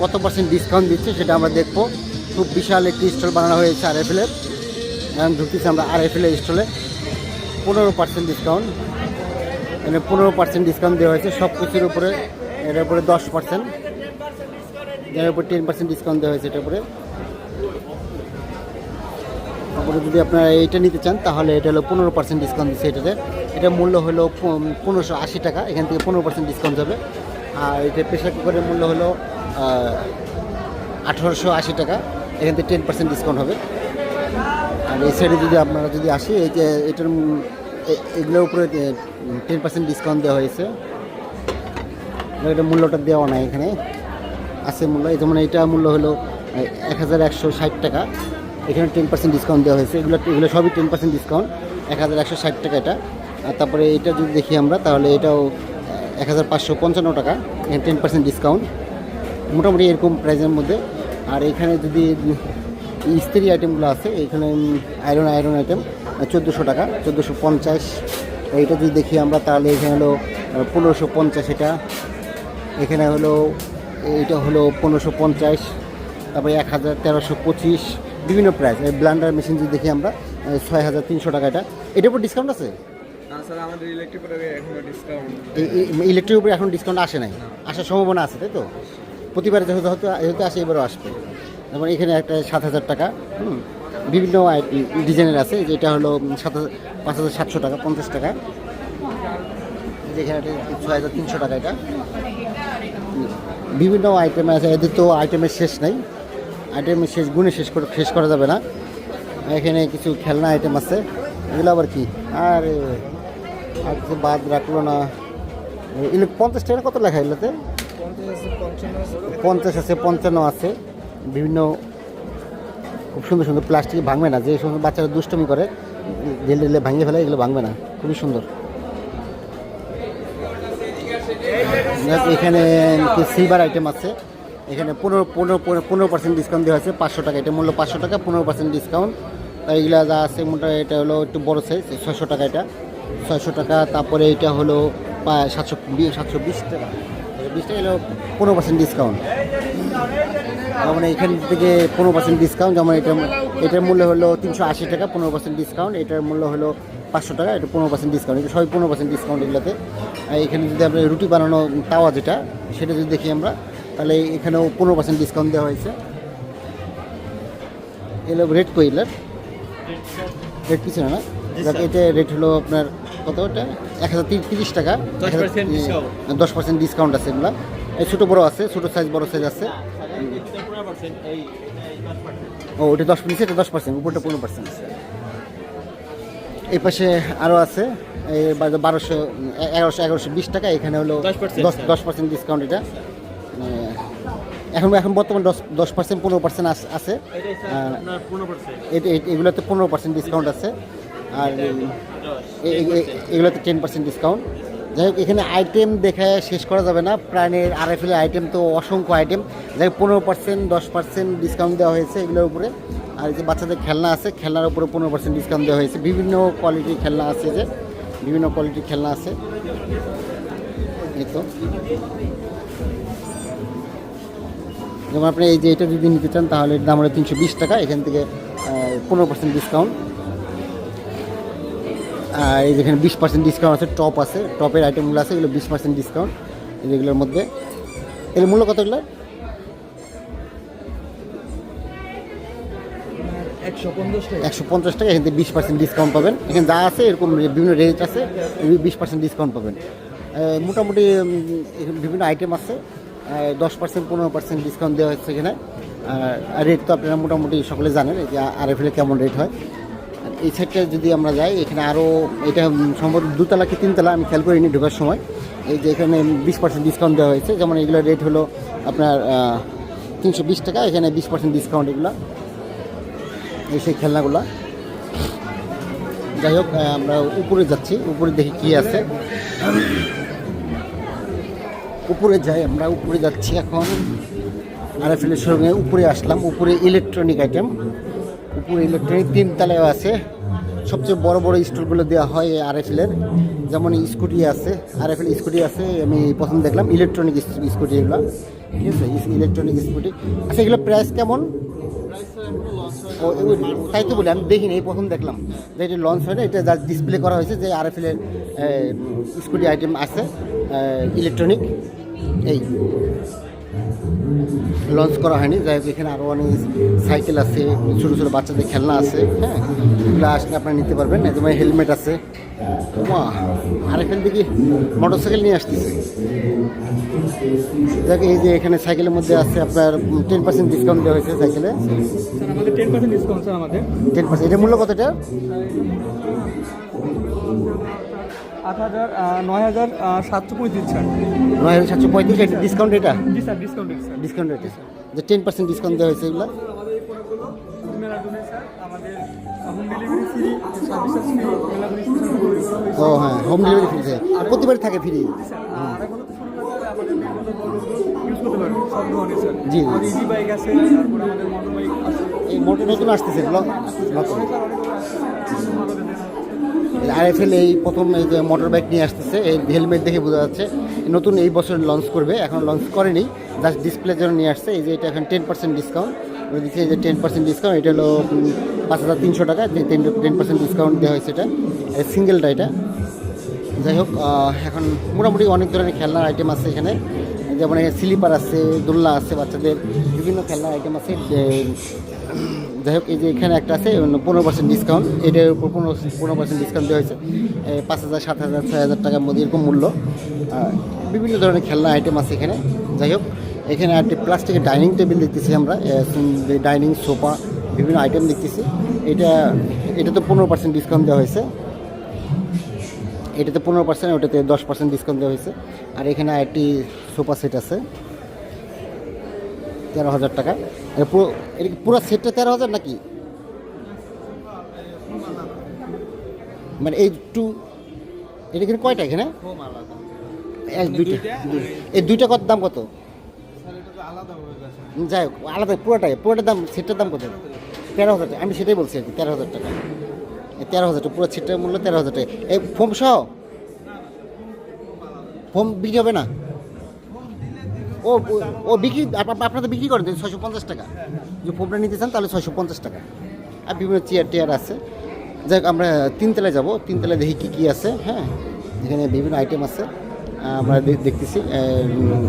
কত percent discount দিচ্ছে সেটা আমরা দেখব। খুব বিশাল একটি স্টল বানানো হয়েছে আর এফ এলের এখন ঢুকতেছি আমরা আর এফ এলের স্টলে পনেরো পার্সেন্ট ডিসকাউন্ট এখানে পনেরো পার্সেন্ট ডিসকাউন্ট দেওয়া হয়েছে সব কিছুর উপরে। এর উপরে দশ পার্সেন্ট এর উপরে টেন পার্সেন্ট ডিসকাউন্ট দেওয়া হয়েছে এটার উপরে। তারপরে যদি আপনারা এটা নিতে চান, তাহলে এটা হলো পনেরো পার্সেন্ট ডিসকাউন্ট দিচ্ছে এটাতে। এটা মূল্য হলো পনেরোশো আশি টাকা। এখান থেকে পনেরো পার্সেন্ট ডিসকাউন্ট যাবে। আর এটা প্রেশার কুকারের মূল্য হলো আঠারোশো আশি টাকা। এখান থেকে টেন পার্সেন্ট ডিসকাউন্ট হবে। আর এই সাইডে যদি আপনারা যদি আসি, এই যে এটার এগুলোর উপরে টেন পার্সেন্ট ডিসকাউন্ট দেওয়া হয়েছে। এটা মূল্যটা দেওয়া নাই এখানে। আছে মূল্য, এই যেমন এটা মূল্য হলো এক হাজার একশো ষাট টাকা। এখানে টেন পার্সেন্ট ডিসকাউন্ট দেওয়া হয়েছে। এগুলো এগুলো সবই টেন পার্সেন্ট ডিসকাউন্ট এক হাজার একশো ষাট টাকা এটা। আর তারপরে এটা যদি দেখি আমরা, তাহলে এটাও এক হাজার পাঁচশো পঞ্চান্ন টাকা। টেন পার্সেন্ট ডিসকাউন্ট মোটামুটি এরকম প্রাইসের মধ্যে। আর এখানে যদি ইস্ত্রি আইটেমগুলো আছে, এখানে আয়রন আয়রন আইটেম চোদ্দোশো টাকা, চোদ্দোশো পঞ্চাশ। এইটা যদি দেখি আমরা, তাহলে এখানে হলো পনেরোশো পঞ্চাশ এটা। এখানে হলো, এইটা হলো পনেরোশো পঞ্চাশ, তারপরে এক হাজার তেরোশো পঁচিশ। বিভিন্ন প্রাইস ব্লান্ডার মেশিন যদি দেখি আমরা ছয় হাজার তিনশো টাকা এটা। এটার উপর ডিসকাউন্ট আছে? ইলেকট্রিক উপরে এখন ডিসকাউন্ট আসে নাই। আসার সম্ভাবনা আছে, তাই তো? প্রতিবারে যেহেতু হয়তো যেহেতু আসে, এবারও আসবে। যেমন এখানে একটা সাত হাজার টাকা বিভিন্ন ডিজাইনের আছে যেটা হলো সাত পাঁচ হাজার সাতশো টাকা, পঞ্চাশ টাকা। যেখানে ছয় হাজার তিনশো টাকা এটা। বিভিন্ন আইটেম আছে, এদের তো আইটেমের শেষ নাই। আইটেমের শেষ গুণে শেষ করে শেষ করা যাবে না। এখানে কিছু খেলনা আইটেম আছে। এগুলো আবার কি? আর আর বাদ রাখল না। পঞ্চাশ টাকা কত লেখা এগুলোতে পঞ্চাশ আছে, পঞ্চান্ন আছে। বিভিন্ন খুব সুন্দর সুন্দর প্লাস্টিক ভাঙবে না। যে সমস্ত বাচ্চারা দুষ্টমি করে, ঢেলে ঢেলে ভাঙিয়ে ফেলে, এগুলো ভাঙবে না। খুবই সুন্দর। এখানে সিলভার আইটেম আছে। এখানে পনেরো পনেরো পনেরো পার্সেন্ট ডিসকাউন্ট দেওয়া আছে পাঁচশো টাকা। এটা মূল্য পাঁচশো টাকা, পনেরো পার্সেন্ট ডিসকাউন্ট এইগুলা যা আছে মোটা এটা হলো একটু বড় সাইজ ছয়শো টাকা এটা। ছয়শো টাকা, তারপরে এটা হলো সাতশো সাতশো বিশ টাকা। বিশ টাকা পনেরো পার্সেন্ট ডিসকাউন্ট মানে এখান থেকে পনেরো পার্সেন্ট ডিসকাউন্ট যেমন এটা, এটার মূল্য হলো তিনশো আশি টাকা, পনেরো পার্সেন্ট ডিসকাউন্ট এটার মূল্য হলো পাঁচশো টাকা, এটা পনেরো পার্সেন্ট ডিসকাউন্ট এটা সবই পনেরো পার্সেন্ট ডিসকাউন্ট এগুলোতে। আর এখানে যদি আমরা রুটি বানানো তাওয়া যেটা, সেটা যদি দেখি আমরা, তাহলে এখানেও পনেরো পার্সেন্ট ডিসকাউন্ট দেওয়া হয়েছে। এগুলো রেড কোয়েলার রেড পিছনে না? যাক, এটা রেট হলো আপনার কত ওটা? এক হাজার তিরিশ টাকা। দশ পার্সেন্ট ডিসকাউন্ট আছে এগুলো। এই ছোটো বড়ো আছে ছোটো সাইজ বড় সাইজ আছে। ও ওটা দশ নিচে এটা দশ পার্সেন্ট উপরটা পনেরো পার্সেন্ট আছে। এই পাশে আরও আছে এই বারোশো এগারোশো এগারোশো বিশ টাকা এখানে হলো দশ দশ পার্সেন্ট ডিসকাউন্ট এটা। মানে এখন এখন বর্তমানে দশ দশ পার্সেন্ট পনেরো পার্সেন্ট আছে। এগুলোতে পনেরো পার্সেন্ট ডিসকাউন্ট আছে। আর এগুলোতে টেন পার্সেন্ট ডিসকাউন্ট যাই হোক, এখানে আইটেম দেখে শেষ করা যাবে না। প্রাণের আর এফ আইটেম তো অসংখ্য আইটেম যাই হোক, পনেরো পার্সেন্ট দশ পার্সেন্ট ডিসকাউন্ট দেওয়া হয়েছে এগুলোর উপরে। আর যে বাচ্চাদের খেলনা আছে, খেলনার উপরে পনেরো পার্সেন্ট ডিসকাউন্ট দেওয়া হয়েছে। বিভিন্ন কোয়ালিটির খেলনা আছে যে, বিভিন্ন কোয়ালিটির খেলনা আছে। এই তো। যেমন আপনি এই যে এটা যদি নিতে চান, তাহলে দাম হলো তিনশো বিশ টাকা। এখান থেকে পনেরো পার্সেন্ট ডিসকাউন্ট এই যেখানে বিশ পার্সেন্ট ডিসকাউন্ট আছে টপ আছে টপের আইটেমগুলো আছে এগুলো বিশ পার্সেন্ট ডিসকাউন্ট এগুলোর মধ্যে। এর মূল্য কত এগুলো একশো পঞ্চাশ টাকা। এখান থেকে বিশ পার্সেন্ট ডিসকাউন্ট পাবেন। এখানে যা আছে এরকম বিভিন্ন রেট আছে বিশ পার্সেন্ট ডিসকাউন্ট পাবেন। মোটামুটি বিভিন্ন আইটেম আছে। দশ পার্সেন্ট পনেরো পার্সেন্ট ডিসকাউন্ট দেওয়া হচ্ছে এখানে। আর রেট তো আপনারা মোটামুটি সকলে জানেন যে আর এফ কেমন রেট হয়। এই সাইডটা যদি আমরা যাই, এখানে আরও এটা সম্ভবত দুতলা কি তিনতলা, আমি খেয়াল করিনি ঢোকার সময়। এই যে এখানে বিশ পার্সেন্ট ডিসকাউন্ট দেওয়া হয়েছে। যেমন এগুলোর রেট হলো আপনার তিনশো বিশ টাকা, এখানে বিশ পার্সেন্ট ডিসকাউন্ট এগুলো। এই সেই খেলনাগুলো। যাই হোক আমরা উপরে যাচ্ছি। উপরে দেখি কি আছে। উপরে যাই আমরা, উপরে যাচ্ছি এখন। আর এফ সঙ্গে উপরে আসলাম। উপরে ইলেকট্রনিক আইটেম উপরে ইলেকট্রনিক তিনতলায় আছে। সবচেয়ে বড় বড় স্টোরগুলো দেওয়া হয় আর এফ এর যেমন স্কুটি আছে আর এফ এল স্কুটি আছে, আমি প্রথম দেখলাম ইলেকট্রনিক স্কুটি এগুলো। ঠিক আছে ইলেকট্রনিক স্কুটি। আচ্ছা এগুলো প্রাইস কেমন? ও তাই তো বলি, আমি দেখিনি এই প্রথম দেখলাম। যে এটা লঞ্চ হয় না, এটা যা ডিসপ্লে করা হয়েছে যে আর এফ এর স্কুটি আইটেম আছে ইলেকট্রনিক। এই। লঞ্চ করা হয়নি। যাই হোক এখানে আরও অনেক সাইকেল আছে ছোটো ছোটো বাচ্চাদের খেলনা আছে হ্যাঁ? এগুলো আসলে আপনারা নিতে পারবেন। তোমার হেলমেট আছে। মা আর এখান থেকে মোটর সাইকেল নিয়ে আসতেছে। দেখ এই যে এখানে সাইকেলের মধ্যে আছে আপনার টেন পার্সেন্ট ডিসকাউন্ট দেওয়া হয়েছে সাইকেলে। টেন পার্সেন্ট ডিসকাউন্ট আমাদের। টেন পার্সেন্ট এটা মূল্য কত এটা? আট হাজার নয় হাজার সাতশো পঁয়ত্রিশ স্যার। নয় হাজার সাতশো পঁয়ত্রিশ এটা ডিসকাউন্ট এটা? জি স্যার ডিসকাউন্ট স্যার। ডিসকাউন্ট এটা যে টেন পার্সেন্ট ডিসকাউন্ট দেওয়া হয়েছে এগুলো? ও হ্যাঁ হোম ডেলিভারি ফ্রি প্রতিবারই থাকে ফ্রি আর জি, এই মোটর নতুন আসতেছে নতুন আরএফএল এই প্রথম এই যে মোটর বাইক নিয়ে আসতেছে, এই হেলমেট দেখে বোঝা যাচ্ছে। নতুন এই বছর লঞ্চ করবে, এখন লঞ্চ করেনি জাস্ট ডিসপ্লের জন্য নিয়ে আসছে। এই যে এটা এখন টেন পার্সেন্ট ডিসকাউন্ট দিচ্ছে এই যে টেন পার্সেন্ট ডিসকাউন্ট এটা হলো পাঁচ হাজার তিনশো টাকা টেন টেন পার্সেন্ট ডিসকাউন্ট দেওয়া হয়েছে এটা। সিঙ্গেলটা এটা। যাই হোক এখন মোটামুটি অনেক ধরনের খেলনার আইটেম আছে এখানে। যেমন স্লিপার আছে, দোলনা আছে বাচ্চাদের, বিভিন্ন খেলনার আইটেম আছে। যাই হোক, এই যে এখানে একটা আছে পনেরো পার্সেন্ট ডিসকাউন্ট এটার উপর পনেরো পনেরো পার্সেন্ট ডিসকাউন্ট দেওয়া হয়েছে। পাঁচ হাজার, সাত হাজার, ছয় হাজার টাকার মধ্যে এরকম মূল্য। বিভিন্ন ধরনের খেলনা আইটেম আছে এখানে। যাই হোক, এখানে একটি প্লাস্টিকের ডাইনিং টেবিল দেখতেছি আমরা। ডাইনিং সোফা বিভিন্ন আইটেম দেখতেছি। এটা এটা তো পনেরো পার্সেন্ট ডিসকাউন্ট দেওয়া হয়েছে। এটাতে পনেরো পার্সেন্ট ওটাতে দশ পার্সেন্ট ডিসকাউন্ট দেওয়া হয়েছে। আর এখানে একটি সোফা সেট আছে। তেরো হাজার টাকা। পুরো সেটটা তেরো হাজার নাকি? মানে এই টু এটা এখানে কয়টা এখানে? এক দুইটা এই দুইটা কত দাম কত? যাই হোক আলাদা পুরোটাই পুরোটার দাম সেটটার দাম কত? তেরো হাজার টাকা আমি সেটাই বলছি আর কি তেরো হাজার টাকা। তেরো হাজার টাকা পুরো সেটটার মূল্য তেরো হাজার টাকা। এই ফোম সহ? ফোম বিক্রি হবে না? ও, ও- বিক্রি, আপ- আপনারা বিক্রি করেন ছয়শো পঞ্চাশ টাকা। যদি ফোমটা নিতে চান, তাহলে ছয়শো পঞ্চাশ টাকা। আর বিভিন্ন চেয়ার টেয়ার আছে। যাই আমরা তিনতলায় যাব। তিনতলায় দেখি কী কী আছে হ্যাঁ? এখানে বিভিন্ন আইটেম আছে। আমরা দেখতেছি।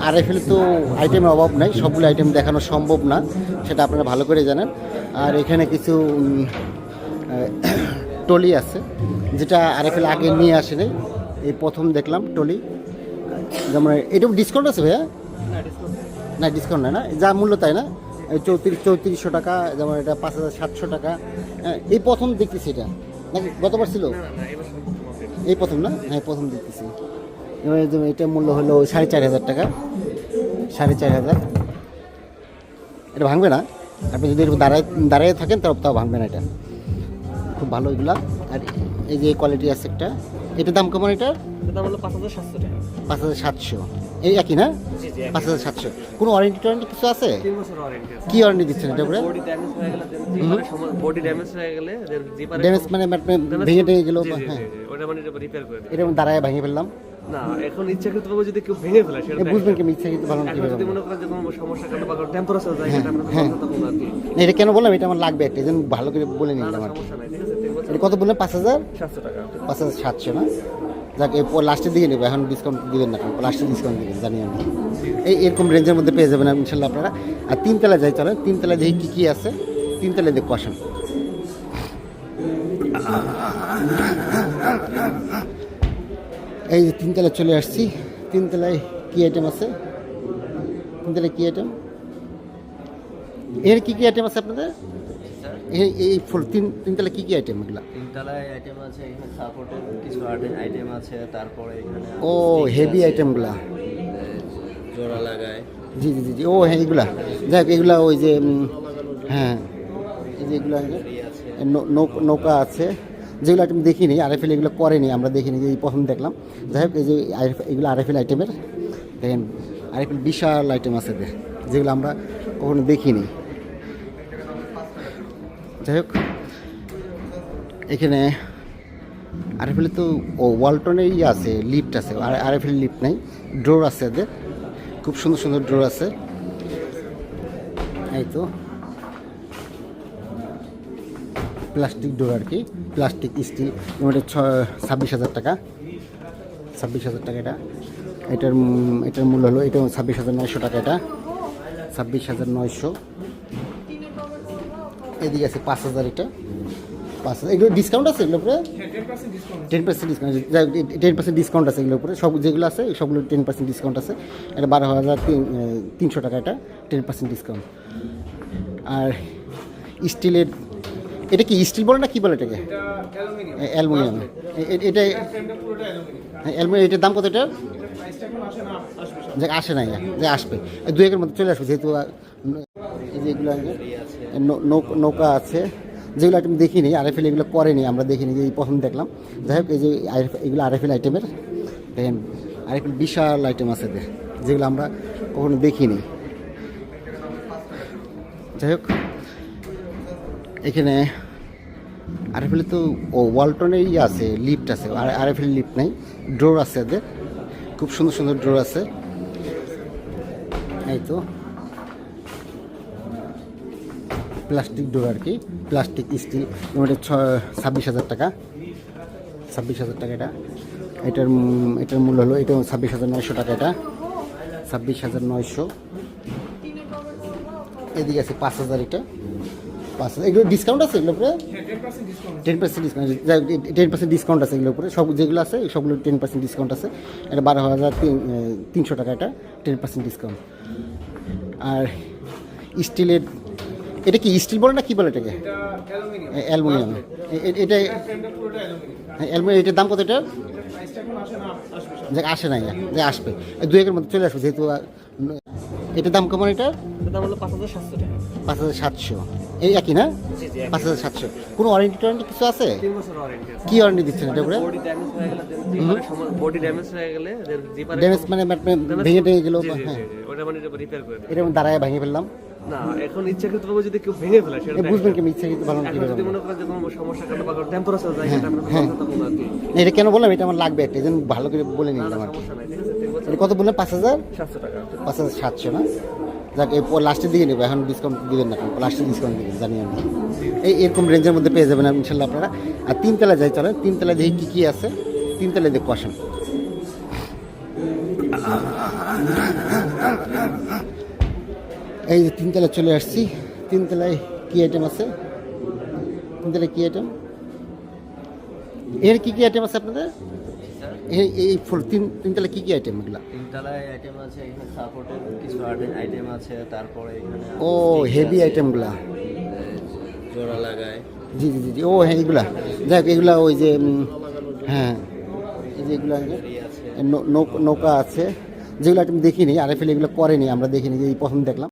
আর এফ তো আইটেমের অভাব নাই, সবগুলো আইটেম দেখানো সম্ভব না, সেটা আপনারা ভালো করে জানেন। আর এখানে কিছু টলি আছে, যেটা আর এফ আগে নিয়ে আসেনি। এই প্রথম দেখলাম টলি যেমন এটা ডিসকাউন্ট আছে ভাইয়া? না ডিসকাউন্ট নাই না। যা মূল্য তাই না? এই চৌত্রিশ চৌত্রিশশো টাকা যেমন এটা পাঁচ হাজার সাতশো টাকা। হ্যাঁ, এই প্রথম দেখতেছি এটা। নাকি গতবার ছিল? এই প্রথম না? হ্যাঁ প্রথম দেখতেছি। এবার এটা মূল্য হলো সাড়ে চার হাজার টাকা। সাড়ে চার হাজার। এটা ভাঙবে না? আপনি যদি একটু দাঁড়ায় দাঁড়িয়ে থাকেন তাও তাও ভাঙবে না এটা। খুব ভালো এগুলা। আর এই যে কোয়ালিটি আছে একটা। এটার দাম কেমন এটার দাম হলো পাঁচ হাজার সাতশো টাকা। পাঁচ হাজার সাতশো। এই একই না? পাঁচ হাজার সাতশো। কোনো ওয়ারেন্টি টোয়ারেন্টি কিছু আছে? কি ওয়ারেন্টি দিচ্ছেন এটা করে? বডি ড্যামেজ হয়ে গেলে ড্যামেজ গেলে জিপারে ড্যামেজ মানে মানে ভেঙে টেঙে গেলো হ্যাঁ। ওটা মানে রিপেয়ার করে দেবে। এটা দাঁড়ায় ভেঙে ফেললাম। না এখন ইচ্ছাকৃতভাবে যদি কেউ ভেঙে ফেলে সেটা বুঝবেন কি আমি ভালো এখন যদি মনে করেন যে কোনো সমস্যা কারণে বা টেম্পারেচার যায় হ্যাঁ, আমরা হ্যাঁ। তখন আর কি। না এটা কেন বললাম? এটা আমার লাগবে একটা ভালো করে বলে নিলাম আর এটা কত বললেন? পাঁচ হাজার? সাতশো টাকা। পাঁচ হাজার সাতশো না? যাক এই লাস্টের দিকে নেব, এখন ডিসকাউন্ট দিবেন না লাস্টে ডিসকাউন্ট দিবেন, জানি আমি। এই এরকম রেঞ্জের মধ্যে পেয়ে যাবেন ইনশাল্লাহ আপনারা। আর তিনতলা যাই, চলেন তিনতলা দেখি কী কী আছে। তিনতলা দেখব, আসেন। এই যে তিনতলা চলে আসছি। তিনতলায় কী আইটেম আছে? তিনতলায় কী আইটেম এর কী কী আইটেম আছে আপনাদের? এই এই ফুল তিন তিনতলা কী কী আইটেম এগুলো? তিনতলায় আইটেম আছে এখানে সাপোর্টের কিছু আইটেম আছে তারপরে এখানে ও হেভি আইটেমগুলা জোড়া লাগায়। জি জি জি জি ও হ্যাঁ এগুলা। যাক এগুলা ওই যে হ্যাঁ এই যে এগুলো নৌ- নৌকা আছে। যেগুলো আইটেম দেখিনি আরএফএল এগুলো করেনি আমরা দেখিনি যে এই প্রথম দেখলাম। যাই হোক এই যে এগুলো আরএফএল আইটেমের দেখেন আরএফএল বিশাল আইটেম আছে যেগুলো আমরা কখনো দেখিনি। যাই হোক, এখানে আরএফএল তো ওয়ালটনের ইয়ে আছে লিফট আছে, আর আরএফএল লিফট নাই ড্রোর আছে এদের, খুব সুন্দর সুন্দর ড্রোর আছে। এই তো প্লাস্টিক ডোর আর কি প্লাস্টিক স্টিল এটা ছ, ছাব্বিশ হাজার টাকা, ছাব্বিশ হাজার টাকা এটা। এটার এটার মূল্য হলো এটা ছাব্বিশ হাজার নয়শো টাকা এটা, ছাব্বিশ হাজার নয়শো। এদিকে আছে পাঁচ হাজার এটা। পাঁচ হাজার। এগুলো ডিসকাউন্ট আছে এগুলোর উপরে? হ্যাঁ ten percent discount ten percent discount আছে এগুলোর উপরে। সব যেগুলো আছে সবগুলো টেন পার্সেন্ট ডিসকাউন্ট আছে। এটা বারো হাজার তিনশো টাকা এটা টেন পার্সেন্ট ডিসকাউন্ট আর স্টিলের এটা কি স্টিল বলে না কি বলে এটাকে? এটা অ্যালুমিনিয়াম। অ্যালুমিনিয়াম। এটা পুরোটা অ্যালুমিনিয়াম। এটার দাম কত এটা? আসে না যে আসবে। দু একের মধ্যে চলে আসবে যেহেতু আহ, এই যে এগুলো আছে, নৌ- নৌ- নৌকা আছে। যেগুলো আইটেম দেখিনি আরএফএল এগুলো করেনি আমরা দেখিনি যে প্রথম দেখলাম। যাই হোক এই যে এগুলো আরএফএল আইটেমের দেখেন আরএফএল বিশাল আইটেম আছে যেগুলো আমরা কখনো দেখিনি। যাই হোক এখানে আরএফএল তো ও ওয়ালটনের ইয়ে আছে লিফট আছে আর আরএফএল লিফট নেই ড্রোর আছে এদের খুব সুন্দর সুন্দর ড্রোর আছে। এই তো। প্লাস্টিক ডোর আর কি প্লাস্টিক স্টিল এটা ছ ছাব্বিশ হাজার টাকা। ছাব্বিশ হাজার টাকা এটা। এটার এটার মূল্য হলো এটা ছাব্বিশ হাজার নয়শো টাকা এটা। ছাব্বিশ হাজার নয়শো। এদিকে আছে পাঁচ হাজার এটা। পাঁচ হাজার এগুলো ডিসকাউন্ট আছে এগুলোর উপরে? Ten percent discount ten percent discount আছে এগুলোর উপরে। সব যেগুলো আছে সবগুলো টেন পার্সেন্ট ডিসকাউন্ট আছে। এটা বারো হাজার তিন- তিনশো টাকা এটা টেন পার্সেন্ট ডিসকাউন্ট আর স্টিলের এটা কি স্টিল বলে না কি বলে এটাকে? এটা অ্যালুমিনিয়াম। এটা ফ্রেমটা অ্যালুমিনিয়াম। এটার দাম কত এটা? আসে না যে নাই যে আসবে। দু একের মধ্যে চলে আসবে যেহেতু এটার দাম কেমন এটা? পাঁচ হাজার সাতশো এই একই না? পাঁচ হাজার সাতশো। কোনো ওয়ারেন্টি টোয়ারেন্টি কিছু আছে? কি ওয়ারেন্টি দিচ্ছেন এটা বডি ড্যামেজ হয়ে গেলে ড্যামেজ হয়ে গেলে জিপারে ড্যামেজ মানে ভেঙে টেঙে গেলো হ্যাঁ। মানে করে। এটা দাঁড়ায় ভেঙে ফেললাম। না এখন ইচ্ছাকৃত যদি কেউ ভেঙে ফেলে সেটা বুঝবেন যায়। কি আমি ভালো এখন যদি মনে করেন যে কোনো সমস্যা কারণে বা টেম্পারেচার যায় সেটা আমরা হ্যাঁ। কথা তখন আর কি। এটা কেন বললাম? এটা আমার লাগবে একটা ভালো করে বলে নিলাম এটা কত বললেন? পাঁচ হাজার? সাতশো টাকা। পাঁচ হাজার সাতশো না? যাক এই লাস্টের দিকে নেব এখন ডিসকাউন্ট দিবেন না লাস্টের ডিসকাউন্ট দিবেন জানি আমি। এই এরকম রেঞ্জের মধ্যে পেয়ে যাবেন ইনশাল্লাহ আপনারা। আর তিনতলা যাই চলেন তিনতলা দেখি কী কী আছে। তিনতলা দেখো আসেন। এই যে তিনতলা চলে আসছি। তিনতলায় কী আইটেম আছে? তিনতলায় কী আইটেম এর কী কী আইটেম আছে আপনাদের? এই এই ফুল তিন তিনতলা কী কী আইটেম এগুলা? তিনতলায় আইটেম আছে এখানে সাপোর্টের কিছু আইটেম আছে তারপরে এখানে ও হেভি আইটেমগুলা জোড়া লাগায়। জি জি জি জি ও হ্যাঁ এগুলা। দেখ এগুলা ওই যে হ্যাঁ এই যে এগুলা নৌকা আছে। যেগুলো আইটেম দেখিনি আর আরএফএল এগুলো করেনি আমরা দেখিনি যে এই প্রথম দেখলাম।